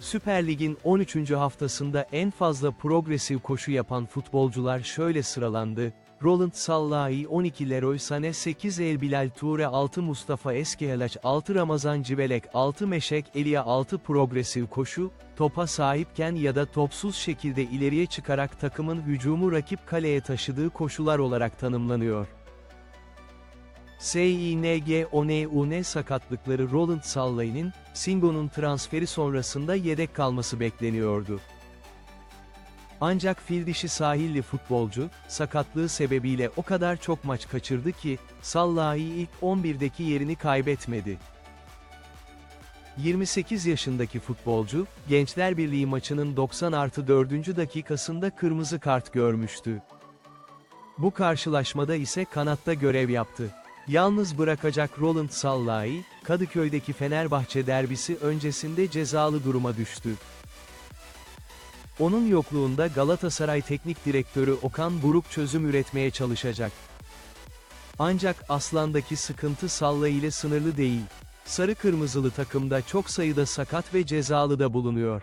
Süper Lig'in 13. haftasında en fazla progresif koşu yapan futbolcular şöyle sıralandı. Roland Sallahi 12 Leroy Sané 8 El Bilal Toure 6 Mustafa Eskiyelaç 6 Ramazan Civelek 6 Meşek Elia 6 progresif koşu, topa sahipken ya da topsuz şekilde ileriye çıkarak takımın hücumu rakip kaleye taşıdığı koşular olarak tanımlanıyor. SING-ONUN sakatlıkları Roland Sallahi'nin, Singo'nun transferi sonrasında yedek kalması bekleniyordu. Ancak fil dişi sahilli futbolcu, sakatlığı sebebiyle o kadar çok maç kaçırdı ki, Sallahi ilk 11'deki yerini kaybetmedi. 28 yaşındaki futbolcu, Gençler Birliği maçının 90 artı 4. dakikasında kırmızı kart görmüştü. Bu karşılaşmada ise kanatta görev yaptı. Yalnız bırakacak Roland Sallahi, Kadıköy'deki Fenerbahçe derbisi öncesinde cezalı duruma düştü. Onun yokluğunda Galatasaray Teknik Direktörü Okan Buruk çözüm üretmeye çalışacak. Ancak Aslan'daki sıkıntı Salla ile sınırlı değil. Sarı kırmızılı takımda çok sayıda sakat ve cezalı da bulunuyor.